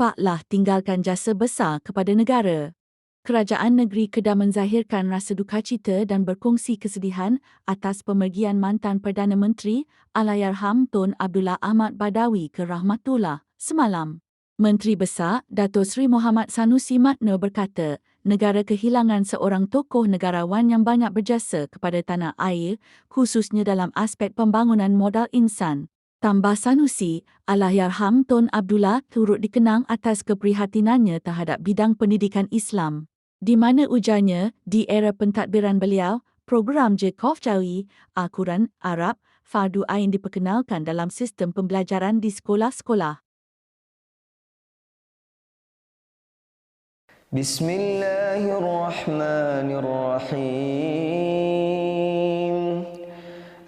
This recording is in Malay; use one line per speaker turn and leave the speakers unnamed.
cepatlah tinggalkan jasa besar kepada negara. Kerajaan negeri Kedah menzahirkan rasa duka cita dan berkongsi kesedihan atas pemergian mantan Perdana Menteri Allahyarham Tun Abdullah Ahmad Badawi ke Rahmatullah semalam. Menteri Besar Dato Sri Muhammad Sanusi Matno berkata, negara kehilangan seorang tokoh negarawan yang banyak berjasa kepada tanah air, khususnya dalam aspek pembangunan modal insan. Tambah Sanusi, Allahyarham Tun Abdullah turut dikenang atas keprihatinannya terhadap bidang pendidikan Islam di mana ujarnya di era pentadbiran beliau, program Jekof Jawi, Al-Quran, Arab, Fardu Ain diperkenalkan dalam sistem pembelajaran di sekolah-sekolah.
Bismillahirrahmanirrahim.